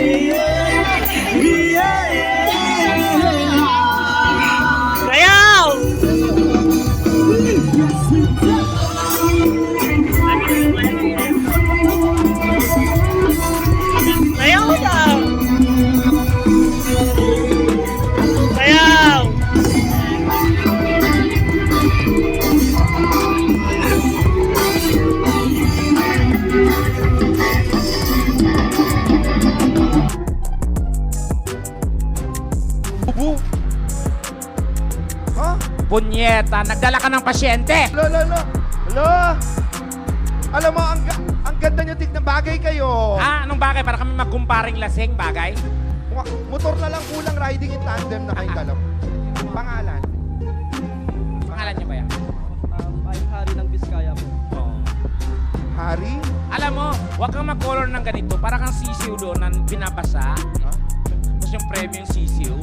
Sayaw! Ha? Punyeta, nagdala ka ng pasyente. Lo, lo, lo! Lo! Alam mo, ang, ga- ang ganda nyo tignan bagay kayo. Ah, anong bagay? Para kami magkumparing lasing bagay? Motor na lang kulang riding in tandem na kayong dalawa. Pangalan? Pangalan niya ba yan? Um, I'm Hari ng Biskaya po. Oo. Hari? Alam mo, huwag kang mag-color ng ganito. Para kang sisiw doon na binabasa. Ha? Tapos yung premium sisiw.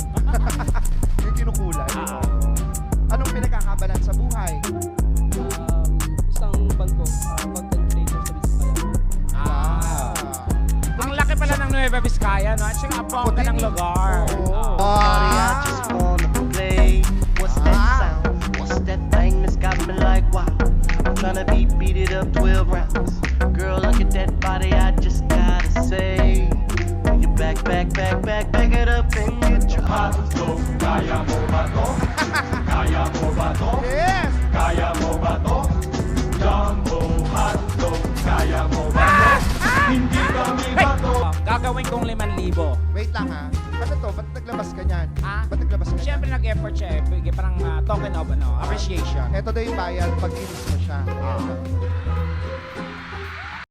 Pinagkakabalan? Um, isang ban po, uh, content creator sa Biskaya. Ah. Ang laki pala ng Nueva Vizcaya, no? At saka apong ka ng lugar. Oo. Ah. Shawty, I just wanna play. What's that Ah. sound? What's that thing that's got me like wow? I'm tryna be beat it up 12 rounds. Girl, look at that body, I just gotta say. When you back, back, back, back, back it up and get your heart. Yes! Gagawin kong 5,000. Wait lang ha. Ano to? Ba't naglabas ka niyan? Ha? Ba't naglabas ka niyan? Siyempre nag-effort siya eh. Bigay Parang ah, token of ano, appreciation. Ito daw yung bayad pag inis mo siya. Ah.